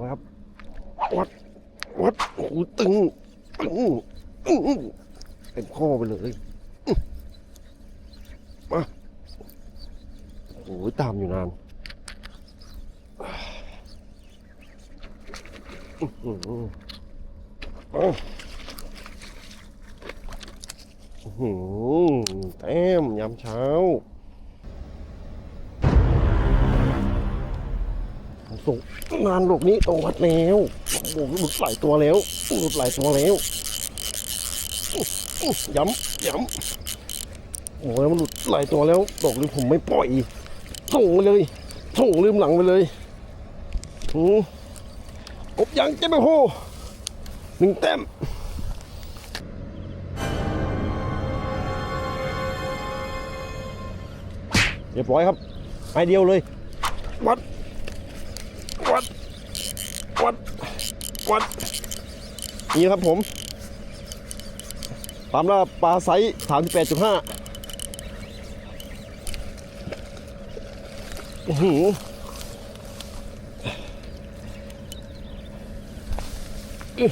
วัดวัดโอ้โหตึงตึงเต็มข้อไปเลยมาโอ้โหตามอยู่นานอื้อหือเอาอื้อหือแต้มยามเช้า ส่งงานหลบนี้ตรงวัดแล้วโอ้หหลุดหลายตัวแล้วหลุดหลายตัวแล้วย้ำย้ำโอ้ยมันหลุดหลายตัวแล้วตกเลยผมไม่ปล่อยส่งไปเลยส่งลืมหลังไปเลยอือกบยังเจ๊ไปโหหนึ่งแต้มเรียบร้อยครับไอเดียวเลยวัด วัดวัดวัดนี่ครับผมตามล่าปลาไซส์สามสิบแปดจุดห้าหืออื้อ